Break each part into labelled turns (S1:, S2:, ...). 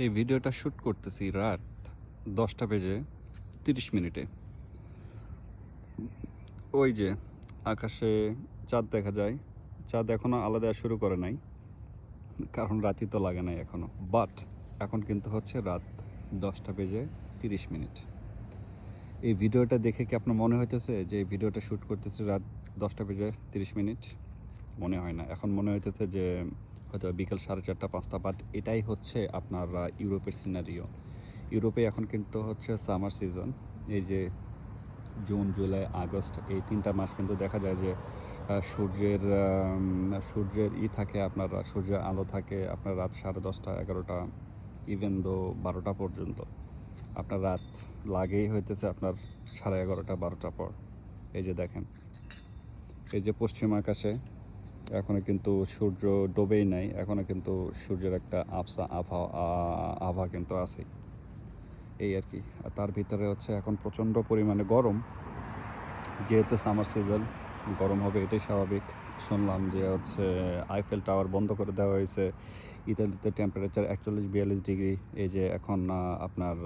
S1: এই ভিডিওটা শ্যুট করতেছি রাত দশটা বেজে তিরিশ মিনিটে। ওই যে আকাশে চাঁদ দেখা যায়, চাঁদ এখনও আলাদা শুরু করে নাই, কারণ রাতি তো লাগে নাই এখনও বাট এখন কিন্তু হচ্ছে রাত দশটা বেজে তিরিশ মিনিট। এই ভিডিওটা দেখে কি আপনার মনে হইতেছে যে এই ভিডিওটা শ্যুট করতেছে রাত দশটা বেজে তিরিশ মিনিট? মনে হয় না। এখন মনে হইতেছে যে হয়তো বিকেল সাড়ে চারটা, পাঁচটা বাট এটাই হচ্ছে আপনার ইউরোপের সিনারিও ইউরোপে এখন কিন্তু হচ্ছে সামার সিজন এই যে জুন, জুলাই, আগস্ট, এই তিনটা মাস কিন্তু দেখা যায় যে সূর্যের সূর্যের ই থাকে আপনার সূর্যের আলো থাকে আপনার রাত সাড়ে দশটা, এগারোটা ইভেন দো বারোটা পর্যন্ত। আপনার রাত লাগেই হইতেছে আপনার সাড়ে এগারোটা বারোটা পর। এই যে দেখেন, এই যে পশ্চিম আকাশে এখনও কিন্তু সূর্য ডোবেই নাই, এখনও কিন্তু সূর্যের একটা আবসা আভা আভা কিন্তু আছে এই আর কি। আর তার ভিতরে হচ্ছে এখন প্রচণ্ড পরিমাণে গরম। যেহেতু সামার সিজন গরম হবে এটাই স্বাভাবিক। শুনলাম যে হচ্ছে আইফেল টাওয়ার বন্ধ করে দেওয়া হয়েছে। ইতালিতে টেম্পারেচার একচল্লিশ বিয়াল্লিশ ডিগ্রি। এই যে এখন আপনার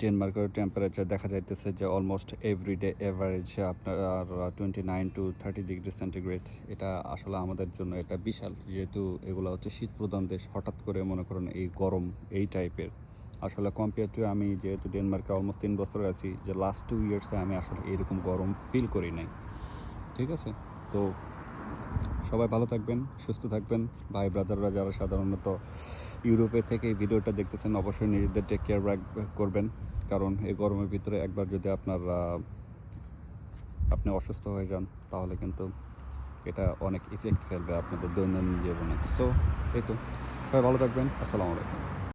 S1: ডেনমার্কের টেম্পারেচার দেখা যাইতেছে যে অলমোস্ট এভরিডে এভারেজ আপনার twenty nine to thirty degree centigrade এটা আসলে আমাদের জন্য এটা বিশাল, যেহেতু এগুলো হচ্ছে শীত প্রধান দেশ, হঠাৎ করে মনে করেন এই গরম এই টাইপের আসলে কম্পেয়ার টু আমি যেহেতু ডেনমার্কে অলমোস্ট তিন বছর আছি, যে লাস্ট টু ইয়ার্সে আমি আসলে এরকম গরম ফিল করি নাই। ঠিক আছে? তো সবাই ভালো থাকবেন, সুস্থ থাকবেন। ভাই, ব্রাদাররা যারা সাধারণত ইউরোপে থেকে ভিডিওটা দেখতেছেন, অবশ্যই নিজেদের টেক কেয়ার করবেন। কারণ এই গরমের ভিতরে একবার যদি আপনার আপনি অসুস্থ হয়ে যান, তাহলে কিন্তু এটা অনেক ইফেক্ট ফেলবে আপনাদের দৈনন্দিন জীবনে। সো এই তো। সবাই ভালো থাকবেন। আসসালামু আলাইকুম।